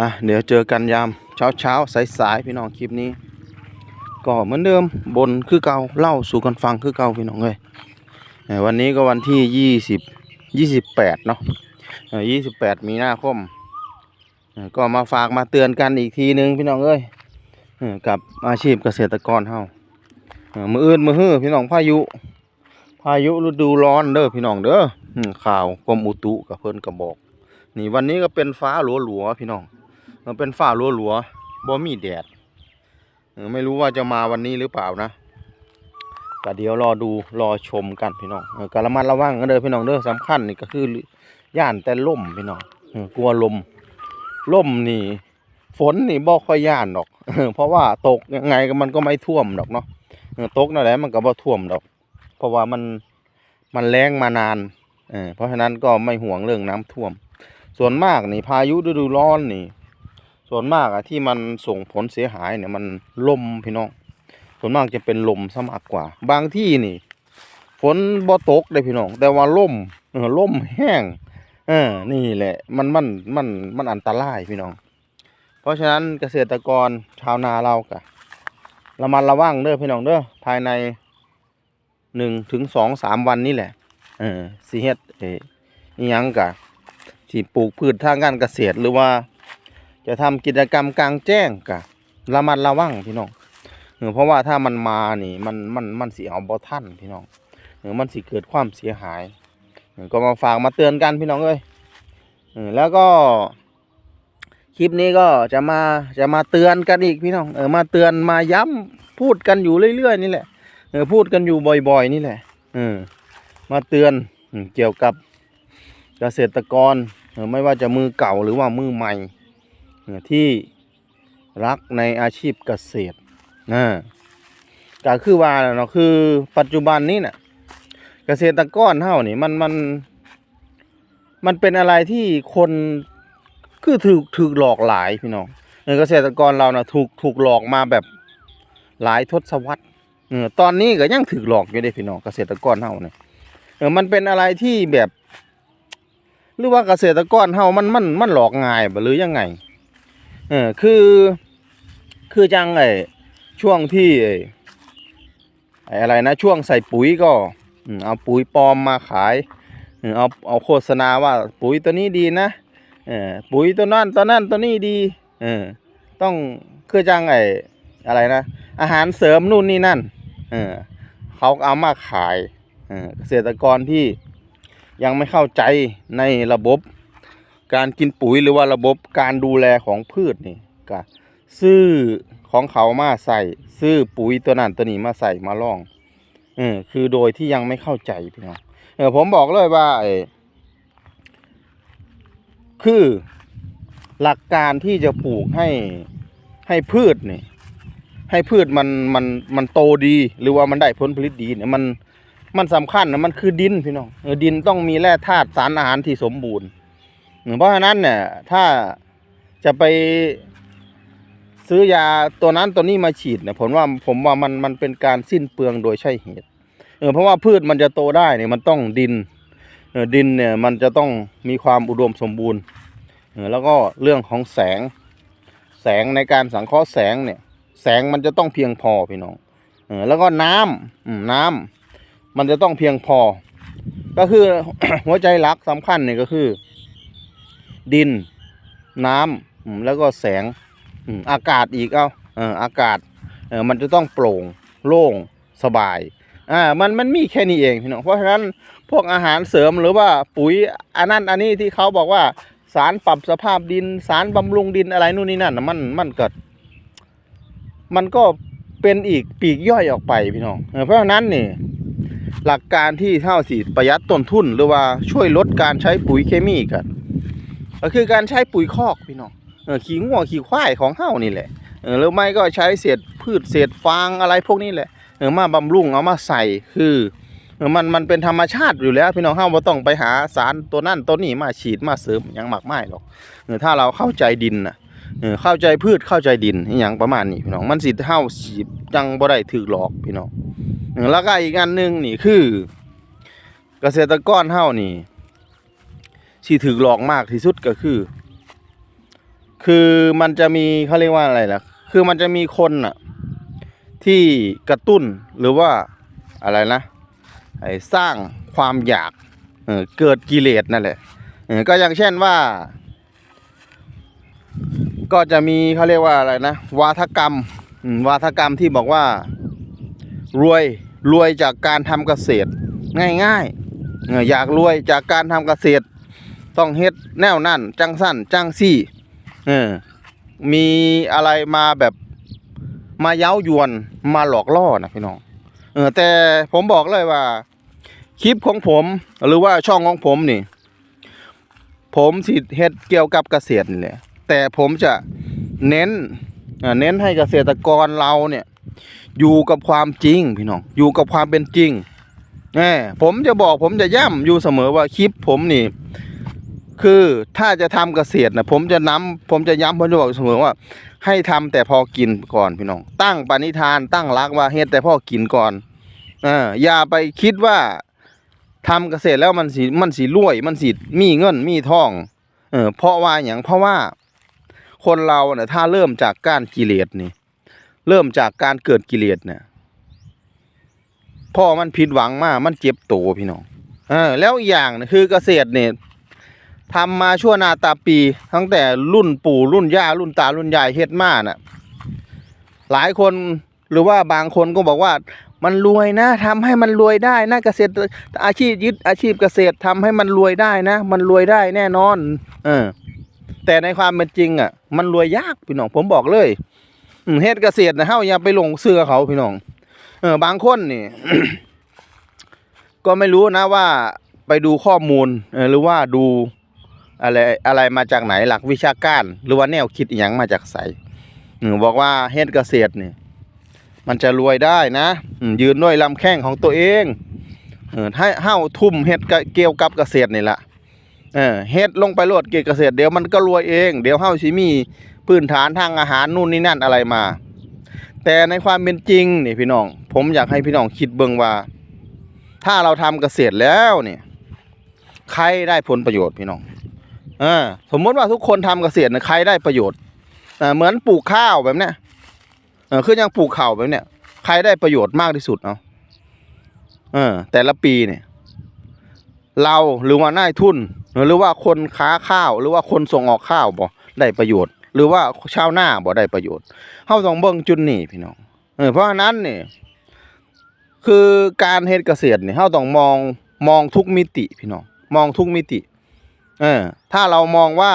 อะเดี๋ยวเจอกันยามเช้าเช้าสายสายพี่น้องคลิปนี้ ก็เหมือนเดิมบนคือเก่าเล่าสู่กันฟังคือเก่าพี่น้องเลยวันนี้ก็วันที่ยี่สิบยี่สิบแปดเนาะยี่สิบแปดมีนาคมก็มาฝากมาเตือนกันอีกทีนึงพี่น้องเอ้ยกับอาชีพเกษตรกรเฮามืออื่นมือฮื้อพี่น้องพายุ พายุฤดูร้อนเด้อพี่น้องเด้อข่าวกรมอุตุกับเพิ่นก็บอก นี่วันนี้ก็เป็นฟ้าหลัวๆพี่น้อง เออเป็นฟ้าหลัวๆบ่มีแดดไม่รู้ว่าจะมาวันนี้หรือเปล่านะก็เดี๋ยวรอดูรอชมกันพี่น้องอก็ระมัดระวังกันเด้อพี่น้องเด้อสำคัญนี่ก็คือย่านแต่ล่มพี่น้องกลัวลมล่มนี่ ฝนนี่บ่ค่อยย่านดอกเพราะว่าตกยังไงมันก็ไม่ท่วมดอกเนาะตกนั่นแหละมันก็บ่ท่วมดอก เพราะว่ามันมันแรงมานานเพราะฉะนั้นก็ไม่ห่วงเรื่องน้ำท่วม ส่วนมากนี่พายุฤดูร้อนนี่ ส่วนมากอะที่มันส่งผลเสียหายเนี่ยมันลมพี่น้อง ส่วนมากจะเป็นลมซะมากกว่า บางที่นี่ ฝนบ่ตกเลยพี่น้อง แต่ว่าลมเออลมแห้งเออนี่แหละ มันมันมันมันอันตรายพี่น้อง เพราะฉะนั้นเกษตรกรชาวนาเรากะระมัดระวังเด้อพี่น้องเด้อภายในหนึ่งถึงสองสามวันนี่แหละ เออสิเฮ็ดเอออิหยังกะที่ปลูกพืชทางการเกษตรหรือว่า จะทำกิจกรรมกลางแจ้งกะระมัดระวังพี่น้องเออเพราะว่าถ้ามันมานี่มันมันมันสิเอาบ่ทันพี่น้องเออมันสิเกิดความเสียหายเออก็มาฝากมาเตือนกันพี่น้องเอ้ยเออแล้วก็คลิปนี้ก็จะมาจะมาเตือนกันอีกพี่น้องเออมาเตือนมาย้ำพูดกันอยู่เรื่อยๆนี่แหละเออพูดกันอยู่บ่อยๆนี่แหละเออมาเตือนเกี่ยวกับเกษตรกรเออไม่ว่าจะมือเก่าหรือว่ามือใหม่ ที่รักในอาชีพเกษตรนะก็คือว่าเนาะคือปัจจุบันนี้น่ะ เกษตรกรเฮานี่มันมันมันเป็นอะไรที่คนคือถูกถูกหลอกหลายพี่น้องเกษตรกรเรานะถูกถูกหลอกมาแบบหลายทศวรรษเออตอนนี้ก็ยังถูกหลอกอยู่เด้พี่น้องเกษตรกรเฮาเนี่ยเออมันเป็นอะไรที่แบบ หรือว่าเกษตรกรเฮามันมันมันหลอกง่ายหรือยังไง เออคือ คือจังไอช่วงที่ไออะไรนะช่วงใส่ปุ๋ยก็เอาปุ๋ยปลอมมาขายเอาเอาโฆษณาว่าปุ๋ยตัวนี้ดีนะเออปุ๋ยตัวนั้นตัวนั้นตัวนี้ดีเออต้องคือจังไออะไรนะ อาหารเสริมนู่นนี่นั่นเออเขาเอามาขายเออเกษตรกรที่ยังไม่เข้าใจในระบบ การกินปุ๋ยหรือว่าระบบการดูแลของพืชนี่ก็ซื้อของเขามาใส่ซื้อปุ๋ยตัวนั้นตัวนี้มาใส่มาล่องเออคือโดยที่ยังไม่เข้าใจพี่น้องเออผมบอกเลยว่าไอ้คือหลักการที่จะปลูกให้ให้พืชนี่ให้พืชมันมันมันโตดีหรือว่ามันได้ผลผลิตดีเนี่ยมันมันสำคัญนะมันคือดินพี่น้องเออดินต้องมีแร่ธาตุสารอาหารที่สมบูรณ์ เพราะฉะนั้นเนี่ยถ้าจะไปซื้อยาตัวนั้นตัวนี้มาฉีดเนี่ยผมว่าผมว่ามันมันเป็นการสิ้นเปลืองโดยใช่เหตุเออเพราะว่าพืชมันจะโตได้เนี่ยมันต้องดินเออดินเนี่ยมันจะต้องมีความอุดมสมบูรณ์เออแล้วก็เรื่องของแสง แสงในการสังเคราะห์แสงเนี่ย แสงมันจะต้องเพียงพอพี่น้องเออแล้วก็น้ำอืมน้ำมันจะต้องเพียงพอ ก็คือหัวใจหลักสำคัญเนี่ยก็คือ ดิน น้ำแล้วก็แสงอากาศอีกเอาอากาศมันจะต้องโปร่งโล่งสบายอ่ามันมันมีแค่นี้เองพี่น้องเพราะฉะนั้นพวกอาหารเสริมหรือว่าปุ๋ยอันนั้นอันนี้ที่เขาบอกว่าสารปรับสภาพดิน สารบำรุงดินอะไรนู่นนี่นั่นมันมันเกิด มันก็เป็นอีกปีกย่อยออกไปพี่น้องเออเพราะฉะนั้นนี่หลักการที่เท่าสีประหยัดต้นทุน หรือว่าช่วยลดการใช้ปุ๋ยเคมีกัน ก็คือการใช้ปุ๋ยคอกพี่น้องเออขี้งัวขี้ควายของเฮานี่แหละเออหรือไม่ก็ใช้เศษพืชเศษฟางอะไรพวกนี้แหละเออมาบำรุงเอามาใส่คือมันมันเป็นธรรมชาติอยู่แล้ว พี่น้องเฮาบ่ต้องไปหาสารตัวนั่นตัวนี้มาฉีดมาเสริมยังมากมายหรอกเออถ้าเราเข้าใจดินนะเข้าใจพืชเข้าใจดินอย่างประมาณนี้พี่น้องมันสิเฮาสิจังบ่ได้ถูกหลอกพี่น้องแล้วก็อีกอันหนึ่งนี่คือ เกษตรกรเฮานี่ ที่ถูกหลอกมากที่สุดก็คือ คือมันจะมีเขาเรียกว่าอะไรล่ะ คือมันจะมีคนอะที่กระตุ้นหรือว่าอะไรนะไอ้สร้างความอยากเออเกิดกิเลสนั่นแหละก็อย่างเช่นว่า ก็จะมีเขาเรียกว่าอะไรนะวาทกรรมวาทกรรมที่บอกว่า รวยรวยจากการทำเกษตร ง่ายๆอออยากรวยจากการทำเกษตร ต้องเฮ็ดแนวนั่นจังสั้นจังซี่เออมีอะไรมาแบบมาเย้ายวนมาหลอกล่อนะพี่น้องเออแต่ผมบอกเลยว่า คลิปของผมหรือว่าช่องของผมนี่ ผมสิเฮ็ดเกี่ยวกับเกษตรนี่แหละแต่ผมจะเน้นอ่าเน้นให้เกษตรกรเราเนี่ย อยู่กับความจริงพี่น้องอยู่กับความเป็นจริงแหมผมจะบอกผมจะย้ำอยู่เสมอว่าคลิปผมนี่ คือถ้าจะทำเกษตรนะผมจะน้ำผมจะย้ำผมจะบอกเสมอว่า ให้ทำแต่พอกินก่อนพี่น้อง ตั้งปณิธานตั้งรักว่าเฮ็ดแต่พอกินก่อนอ่าอย่าไปคิดว่าทำเกษตรแล้วมันสิมันสิรวย มันสิมีเงินมีทองเออเพราะว่าอย่างเพราะว่า คนเราเนี่ยถ้าเริ่มจากการกิเลสนี่ เริ่มจากการเกิดกิเลสเนี่ยพ่อมันผิดหวังมากมันเจ็บโตพี่น้องเออแล้วอย่างคือเกษตรเนี่ย ทำมาชั่วนาตาปี ตั้งแต่รุ่นปู่รุ่นย่ารุ่นตารุ่นยายเฮ็ดมาน่ะ หลายคนหรือว่าบางคนก็บอกว่ามันรวยนะทำให้มันรวยได้นะเกษตรอาชีพยึดอาชีพเกษตรทำให้มันรวยได้นะ มันรวยได้แน่นอน เออ แต่ในความเป็นจริง อะ มันรวยยากพี่น้องผมบอกเลยเฮ็ดเกษตรนะเฮาอย่าไปหลงเสื้อเขาพี่น้องเออบางคนนี่ ก็ไม่รู้นะว่าไปดูข้อมูลหรือว่าดู อะไรอะไรมาจากไหนหลักวิชาการ หรือว่าแนวคิดอย่างมาจากไสอืมบอกว่าเฮ็ดเกษตรเนี่ยมันจะรวยได้นะยืนด้วยลำแข้งของตัวเองเออให้เฮาทุ่มเฮ็ดเกี่ยวกับเกษตรนี่แหละเออเฮ็ดลงไปโลดเกี่ยวกับเกษตรเดี๋ยวมันก็รวยเอง เดี๋ยวเฮาสิมีพื้นฐานทางอาหารนู่นนี่นั่นอะไรมา แต่ในความเป็นจริงนี่พี่น้อง ผมอยากให้พี่น้องคิดเบิ่งว่า ถ้าเราทำเกษตรแล้วเนี่ยใครได้ผลประโยชน์พี่น้อง ออสมมติว่าทุกคนทำเกษตรเนี่ยใครได้ประโยชน์เอ่อเหมือนปลูกข้าวแบบเนี้ยเออคือยังปลูกข้าวแบบเนี้ยใครได้ประโยชน์มากที่สุดเนาะเออ แต่ละปีเนี่ย เราหรือว่านายทุน หรือว่าคนค้าข้าว หรือว่าคนส่งออกข้าวบ่ได้ประโยชน์ หรือว่าชาวนาบ่ได้ประโยชน์เฮาต้องเบิ่งจุดนี้พี่น้องเออเพราะฉะนั้นเนี่ยคือการเฮ็ดเกษตรเนี่ยเฮาต้องมองมองทุกมิติพี่น้องมองทุกมิติ เออ ถ้าเรามองว่า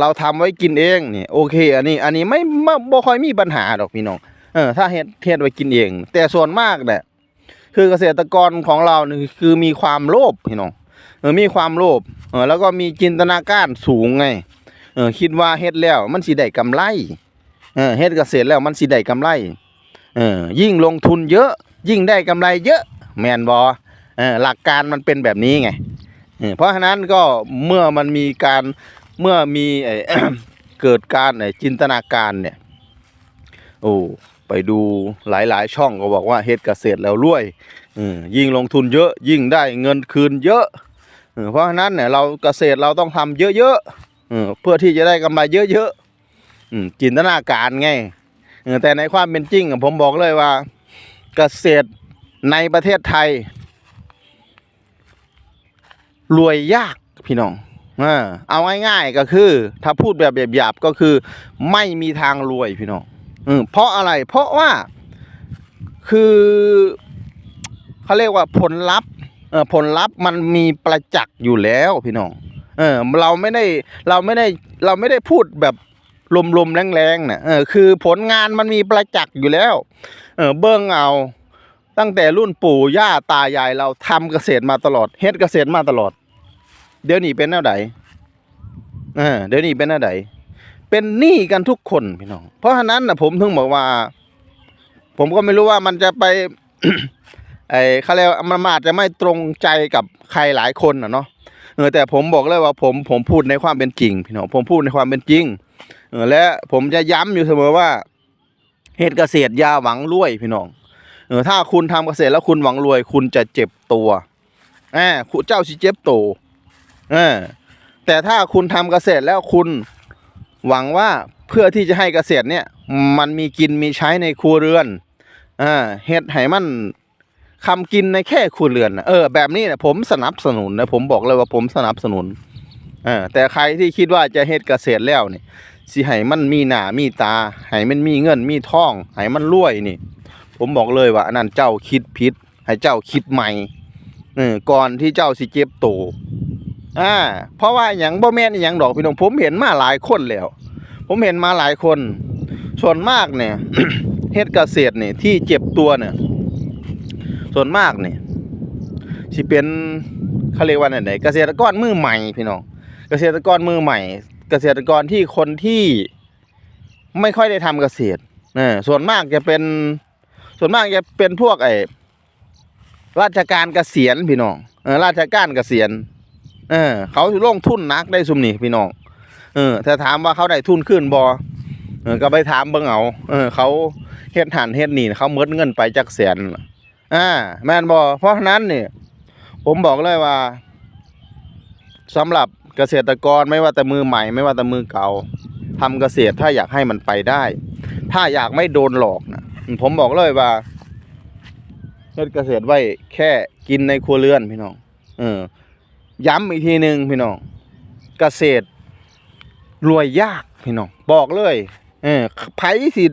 เราทำไว้กินเองนี่โอเค อันนี้ อันนี้ไม่ไม่บ่ค่อยมีปัญหาดอกพี่น้องเออถ้าเฮ็ดเฮ็ดไว้กินเอง แต่ส่วนมากเนี่ยคือเกษตรกรของเรานี่คือมีความโลภพี่น้องเออมีความโลภเออแล้วก็มีจินตนาการสูงไงเออคิดว่าเฮ็ดแล้วมันสิได้กำไรเออเฮ็ดเกษตรแล้วมันสิได้กำไรเออยิ่งลงทุนเยอะ ยิ่งได้กำไรเยอะแมนบ่เออหลักการมันเป็นแบบนี้ไง เพราะฉะนั้นก็เมื่อมันมีการเมื่อมีเกิดการจินตนาการเนี่ยโอ้ไปดูหลายๆ ช่องก็บอกว่าเฮ็ดเกษตรแล้วรวยยิ่งลงทุนเยอะยิ่งได้เงินคืนเยอะเพราะฉะนั้นเนี่ยเราเกษตรเราต้องทำเยอะๆเพื่อที่จะได้กำไรเยอะๆจินตนาการไงแต่ในความเป็นจริงผมบอกเลยว่าเกษตรในประเทศไทย รวยยากพี่น้องเอาง่ายๆก็คือ ถ้าพูดแบบหยาบๆก็คือ ไม่มีทางรวยพี่น้องอเพราะอะไรเพราะว่าคือเขาเรียกว่าผลลัพธ์ผลลัพธ์มันมีประจักษ์อยู่แล้วพี่น้องเออเราไม่ได้เราไม่ได้เราไม่ได้พูดแบบลมๆแรงๆนะเออคือผลงานมันมีประจักษ์อยู่แล้ว เออเบิ้งเอา ตั้งแต่รุ่นปู่ย่าตายายเราทำเกษตรมาตลอดเฮ็ดเกษตรมาตลอด เดี๋ยวนี้เป็นแนวใดเออเดี๋ยวนี้เป็นแนวใดเป็นหนี้กันทุกคนพี่น้อง เพราะฉะนั้นนะผมถึงบอกว่า ผมก็ไม่รู้ว่ามันจะไปไอ้เขาเรียกว่ามันอาจจะไม่ตรงใจกับใครหลายคนนะเนาะเออแต่ผมบอกเลยว่าผมผมพูดในความเป็นจริงพี่น้องผมพูดในความเป็นจริงเออและผมจะย้ำอยู่เสมอว่าเฮ็ดเกษตรยาหวังรวยพี่น้อง เออถ้าคุณทำเกษตรแล้วคุณหวังรวย คุณจะเจ็บตัวแอบคุณเจ้าสิเจ็บตัวเออแต่ถ้าคุณทำเกษตรแล้วคุณหวังว่าเพื่อที่จะให้เกษตรเนี่ย มันมีกินมีใช้ในครัวเรือนอ่าเฮ็ดให้มันคำกินในแค่ครัวเรือนเออแบบนี้นะผมสนับสนุนนะผมบอกเลยว่าผมสนับสนุนอแต่ใครที่คิดว่าจะเฮ็ดเกษตรแล้วเนี่สิให้มันมีหน้ามีตาให้มันมีเงินมีทองให้มันรวยนี่ ผมบอกเลยว่าอันนั้นเจ้าคิดผิด ให้เจ้าคิดใหม่เออก่อนที่เจ้าสิเจ็บโตอ่า เพราะว่าอย่างบ่แม่นอย่างดอกพี่น้องผมเห็นมาหลายคนแล้ว ผมเห็นมาหลายคน ส่วนมากเนี่ยเฮ็ดเกษตรเนี่ยที่เจ็บตัวเนี่ย ส่วนมากเนี่ยสิเป็นเขาเรียกว่าไหนเกษตรกรมือใหม่พี่น้องเกษตรกรมือใหม่ เกษตรกรที่คนที่ไม่ค่อยได้ทำเกษตรเออส่วนมากจะเป็น ส่วนมากจะเป็นพวกไอ้ราชการเกษียณพี่น้องเออราชการเกษียณเออ เขาลงทุนนักได้ซุมนี่พี่น้องเออถ้าถามว่าเขาได้ทุนขึ้นบอเออก็ไปถามเบิ่งเอาเออ เขาเฮ็ดหันเฮ็ดนี่เขาเมิดเงินไปจักแสนอ่าแม่นบอเพราะฉะนั้นเนี่ยผมบอกเลยว่าสำหรับเกษตรกรไม่ว่าแต่มือใหม่ ไม่ว่าแต่มือเก่าทำเกษตรถ้าอยากให้มันไปได้ ถ้าอยากไม่โดนหลอกนะ ผมบอกเลยว่าเฮ็ดเกษตรไว้แค่กินในครัวเรือนพี่น้องเออย้ำอีกทีหนึ่งพี่น้องเกษตรรวยยากพี่น้องบอกเลย เออไผสิ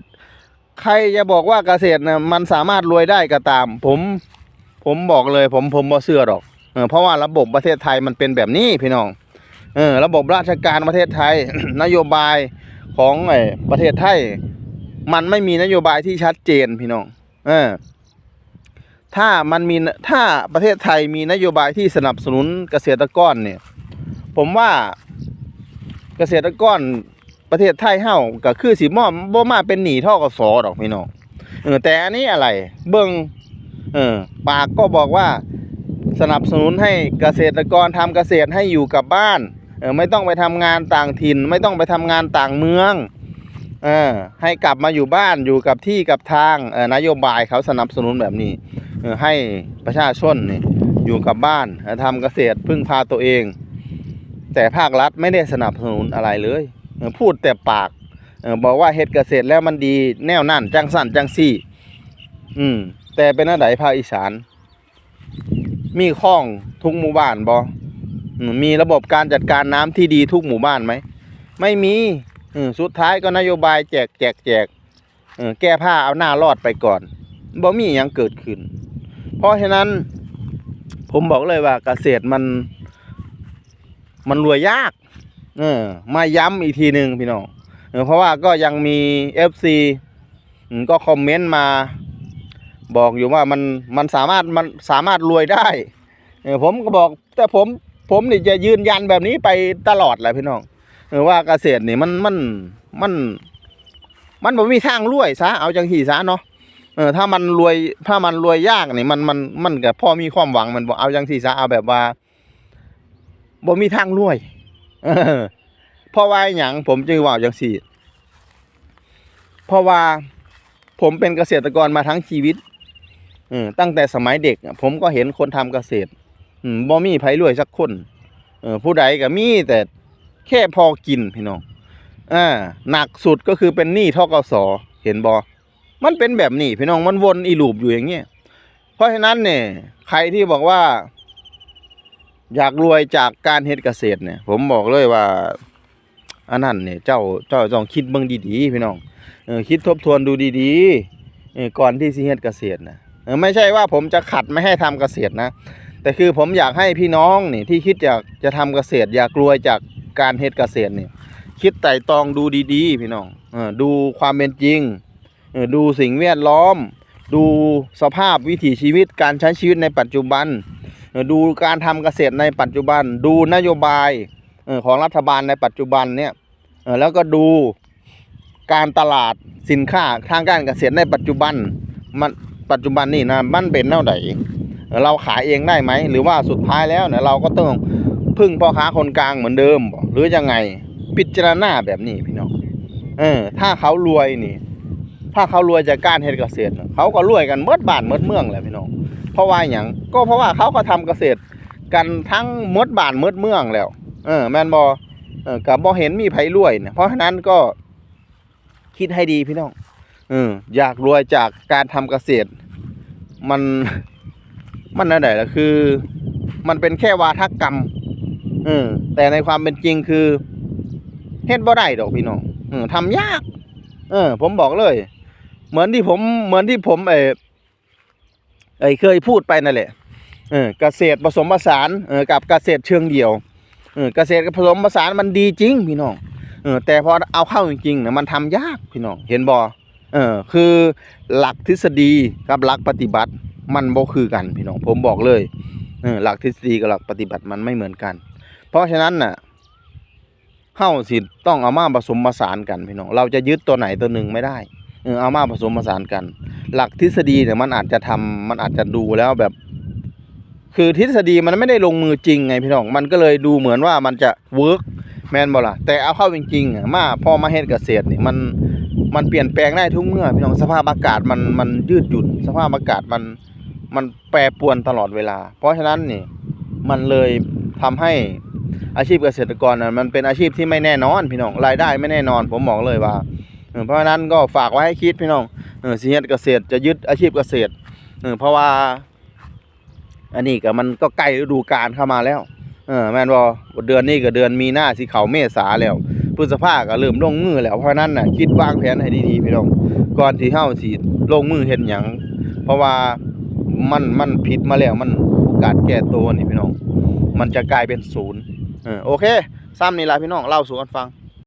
ใครจะบอกว่าเกษตรนะมันสามารถรวยได้ก็ตาม ผมผมบอกเลย ผมผมบ่เชื่อหรอกเออเพราะว่าระบบประเทศไทยมันเป็นแบบนี้พี่น้องเออระบบราชการประเทศไทย นโยบายของไอ้ประเทศไทย มันไม่มีนโยบายที่ชัดเจนพี่น้องเออถ้ามันมีถ้าประเทศไทยมีนโยบายที่สนับสนุนเกษตรกรเนี่ย ผมว่าเกษตรกรประเทศไทยเฮาก็คือสิบ่บ่มาเป็นหนี้ทกสอดอกพี่น้องเออแต่อันนี้อะไร เบิ่งเออปากก็บอกว่าสนับสนุนให้เกษตรกรทำเกษตรให้อยู่กับบ้านเออไม่ต้องไปทำงานต่างถิ่น ไม่ต้องไปทำงานต่างเมือง เออให้กลับมาอยู่บ้านอยู่กับที่กับทางเออนโยบายเขาสนับสนุนแบบนี้เออให้ประชาชนนี่อยู่กับบ้านทำเกษตรพึ่งพาตัวเอง แต่ภาครัฐไม่ได้สนับสนุนอะไรเลยเออพูดแต่ปากเออบอกว่าเฮ็ดเกษตรแล้วมันดีแนวนั่นจังสั่นจังซี่ อืม แต่เป็นอันใดภาคอีสาน มีคลองทุกหมู่บ้านบ่อมมีระบบการจัดการน้ำที่ดีทุกหมู่บ้านไหม ไม่มี อืมสุดท้ายก็นโยบายแจกแจกแจกเออแก้ผ้าเอาหน้ารอดไปก่อนบ่มีหยังเกิดขึ้น เพราะฉะนั้น ผมบอกเลยว่าเกษตรมัน มันรวยยาก เออ มาย้ำอีกทีหนึ่งพี่น้องเออเพราะว่าก็ยังมี FC อืมก็คอมเมนต์มา บอกอยู่ว่ามันมันสามารถมันสามารถรวยได้ เออผมก็บอก แต่ผมผมนี่จะยืนยันแบบนี้ไปตลอดแหละพี่น้อง เออว่าเกษตรนี่มันมันมัน มันบ่มีทางรวยซะเอาจังสี่ซะเนาะเออถ้ามันรวยถ้ามันรวยยากนี่มันมันมันก็พอมีความหวังมันบ่เอาจังสี่ซะเอาแบบว่าบ่มีทางรวยเพราะว่าหยังผมจึงว่าจังสี่เพราะว่าผมเป็นเกษตรกรมาทั้งชีวิตเออตั้งแต่สมัยเด็ก ผมก็เห็นคนทำเกษตรมบ่มีไผรวยสักคนเออผู้ใดก็มีแต่ แค่พอกินพี่น้องอ่าหนักสุดก็คือเป็นหนี้ทกสเห็นบ่มันเป็นแบบนี้พี่น้องมันวนอีลูปอยู่อย่างเงี้ยเพราะฉะนั้นเนี่ย ใครที่บอกว่า อยากรวยจากการเฮ็ดเกษตรเนี่ย ผมบอกเลยว่าอันนั้นเนี่ย เจ้าเจ้าต้องคิดเบิ่งดีๆพี่น้องเออคิดทบทวนดูดีๆออก่อนที่สิเฮ็ดเกษตรนะออไม่ใช่ว่าผมจะขัดไม่ให้ทำเกษตรนะแต่คือผมอยากให้พี่น้องนี่ที่คิดอยากจะทำเกษตร อยากรวยจาก การเฮ็ดเกษตรนี่คิดไต่ตองดูดีๆ พี่น้องอดูความเป็นจริง ดูสิ่งแวดล้อม ดูสภาพวิถีชีวิตการใช้ชีวิตในปัจจุบัน ดูการทำเกษตรในปัจจุบัน ดูนโยบายของรัฐบาลในปัจจุบันเนี่ยแล้วก็ดูการตลาดสินค้าทางการเกษตรในปัจจุบันมันปัจจุบันนี่นะมันเป็นเท่าไหร่เอ่อเราขายเองได้ไหม หรือว่าสุดท้ายแล้วเนี่ยเราก็ต้อง พึ่งพ่อค้าคนกลางเหมือนเดิมบ่หรือยังไงพิจารณาแบบนี้พี่น้องเออ ถ้าเขารวยนี่ ถ้าเขารวยจากการเฮ็ดเกษตร เขาก็รวยกันเมดบ้านเมดเมืองแหละพี่น้องเพราะว่าอย่างก็เพราะว่าเขาก็ทำเกษตรกันทั้งหมดบ้านหมดเมืองแล้ว เออ แม่นบอเออกับบ่เห็นมีไผรวยเนี่ยเพราะฉะนั้นก็คิดให้ดีพี่น้องเอออยากรวยจากการทำเกษตร มันมันอะไรล่ะคือ มันเป็นแค่วาทกรรม เออ แต่ในความเป็นจริงคือเฮ็ดบ่ได้ดอกพี่น้องออทำยาก เออ ผมบอกเลย เหมือนที่ผม เหมือนที่ผมเออเอเคยพูดไปนั่นแหละ เออเกษตรผสมผสานเออกับเกษตรเชิงเดี่ยว เออเกษตรผสมผสานมันดีจริงพี่น้อง เออ แต่พอเอาเข้าจริงๆเนี่ยมันทำยากพี่น้อง เห็นบ่เออ คือหลักทฤษฎีกับหลักปฏิบัติมันบ่คือกันพี่น้อง ผมบอกเลย เออ หลักทฤษฎีกับหลักปฏิบัติมันไม่เหมือนกัน เพราะฉะนั้นน่ะเฮาสิต้องเอามาผสมผสานกันพี่น้องเราจะยึดตัวไหนตัวหนึ่งไม่ได้เออเอามาผสมผสานกัน หลักทฤษฎีเนี่ยมันอาจจะทำมันอาจจะดูแล้วแบบ คือทฤษฎีมันไม่ได้ลงมือจริงไงพี่น้องมันก็เลยดูเหมือนว่ามันจะเวิร์กแมนบ่ล่ะแต่เอาเข้าจริงๆอะมาพอมาเฮ็ดเกษตรนี่มันมันเปลี่ยนแปลงได้ทุกเมื่อพี่น้องสภาพอากาศมันมันยืดหยุ่น สภาพอากาศมันมันแปรปรวนตลอดเวลา เพราะฉะนั้นนี่มันเลยทำให้ อาชีพเกษตรกรนะมันเป็นอาชีพที่ไม่แน่นอนพี่น้องรายได้ไม่แน่นอน ผมบอกเลยว่าเพราะฉะนั้นก็ฝากไว้ให้คิดพี่น้องเออสิเฮ็ดเกษตรจะยึดอาชีพเกษตรเออเพราะว่า อันนี้ก็มันก็ใกล้ฤดูกาลเข้ามาแล้วเออแม่นบ่เดือนนี้ก็เดือนมีนาสิเขาเมษาแล้วพฤษภาก็เริ่มลงมือแล้วเพราะนั้นน่ะคิดวางแผนให้ดีๆพี่น้องก่อนที่เฮาสิลงมือเฮ็ดหยังเพราะว่ามันมันผิดมาแล้วมันโอกาสแก้ตัวนี่พี่น้อง มันจะกลายเป็นศูนย์ โอเคซ้ำนี่ละพี่น้องเล่าสู่กันฟัง